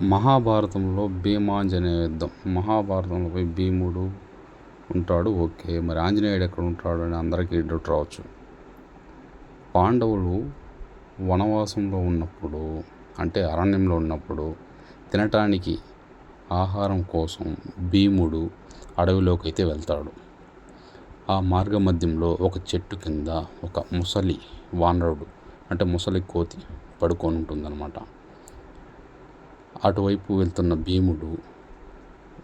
మహాభారతంలో భీమాంజనేయ యుద్ధం. మహాభారతంలో పోయి భీముడు ఉంటాడు ఓకే. మరి ఆంజనేయుడు ఎక్కడ ఉంటాడు అని అందరికీ డౌట్ రావచ్చు. పాండవులు వనవాసంలో ఉన్నప్పుడు అంటే అరణ్యంలో ఉన్నప్పుడు తినటానికి ఆహారం కోసం భీముడు అడవిలోకి అయితే వెళ్తాడు. ఆ మార్గ మధ్యంలో ఒక చెట్టు కింద ఒక ముసలి వానరుడు అంటే ముసలి కోతి పడుకొని ఉంటుందన్నమాట. అటువైపు వెళ్తున్న భీముడు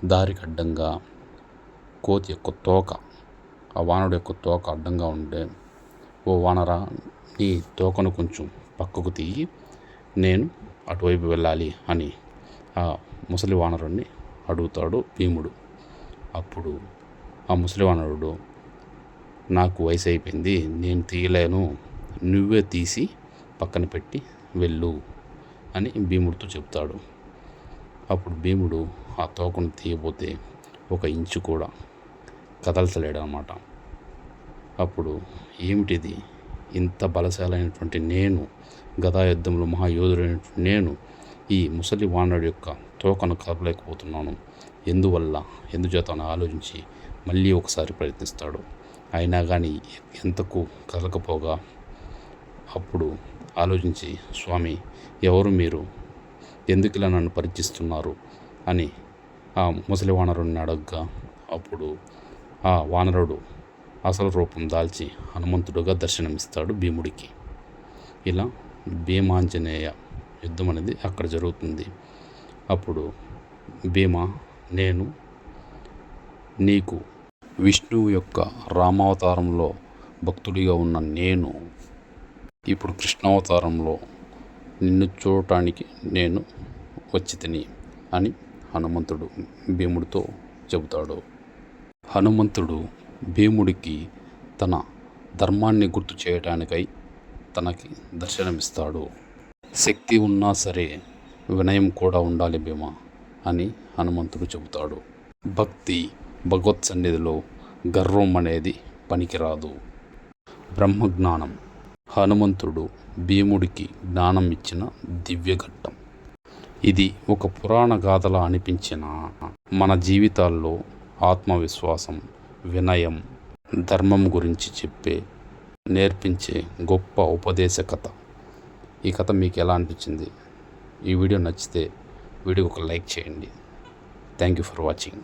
దారికి అడ్డంగా కోతి యొక్క తోక ఆ వానడు యొక్క తోక అడ్డంగా ఉంటే ఓ వానరా నీ తోకను కొంచెం పక్కకు తీయి నేను అటువైపు వెళ్ళాలి అని ఆ ముసలి వానరుడిని అడుగుతాడు భీముడు. అప్పుడు ఆ ముసలి వానరుడు నాకు వయసు అయిపోయింది నేను తీయలేను నువ్వే తీసి పక్కన పెట్టి వెళ్ళు అని భీముడితో చెప్తాడు. అప్పుడు భీముడు ఆ తోకను తీయబోతే ఒక ఇంచు కూడా కదల్చలేడు అనమాట అప్పుడు ఏమిటిది? ఇంత బలశాలైనటువంటి నేను గదా యుద్ధంలో మహాయోధుడైనటువంటి నేను ఈ ముసలి వానడు యొక్క తోకను కదపలేకపోతున్నాను. ఎందువల్ల? ఎందుచేత? అని ఆలోచించి మళ్ళీ ఒకసారి ప్రయత్నిస్తాడు. అయినా కానీ ఎంతకు కదలకపోగా? అప్పుడు ఆలోచించి స్వామి ఎవరు మీరు? ఎందుకు ఇలా నన్ను పరిచిస్తున్నారు అని ఆ ముసలి వానరుడిని అడగ్గా అప్పుడు ఆ వానరుడు అసలు రూపం దాల్చి హనుమంతుడుగా దర్శనమిస్తాడు భీముడికి. ఇలా భీమాంజనేయ యుద్ధం అనేది అక్కడ జరుగుతుంది. అప్పుడు భీమ నేను నీకు విష్ణువు యొక్క రామావతారంలో భక్తుడిగా ఉన్న నేను ఇప్పుడు కృష్ణావతారంలో నిన్ను చూడటానికి నేను వచ్చి తిని అని హనుమంతుడు భీముడితో చెబుతాడు. హనుమంతుడు భీముడికి తన ధర్మాన్ని గుర్తు చేయడానికై తనకి దర్శనమిస్తాడు. శక్తి ఉన్నా సరే వినయం కూడా ఉండాలి భీమ అని హనుమంతుడు చెబుతాడు. భక్తి భగవత్ సన్నిధిలో గర్వం అనేది పనికిరాదు. బ్రహ్మజ్ఞానం హనుమంతుడు భీముడికి జ్ఞానం ఇచ్చిన దివ్యఘట్టం. ఇది ఒక పురాణ గాథలా అనిపించిన మన జీవితాల్లో ఆత్మవిశ్వాసం వినయం ధర్మం గురించి చెప్పే నేర్పించే గొప్ప ఉపదేశ కథ ఈ కథ మీకు ఎలా అనిపించింది? ఈ వీడియో నచ్చితే వీడియోకి ఒక లైక్ చేయండి. Thank you for watching.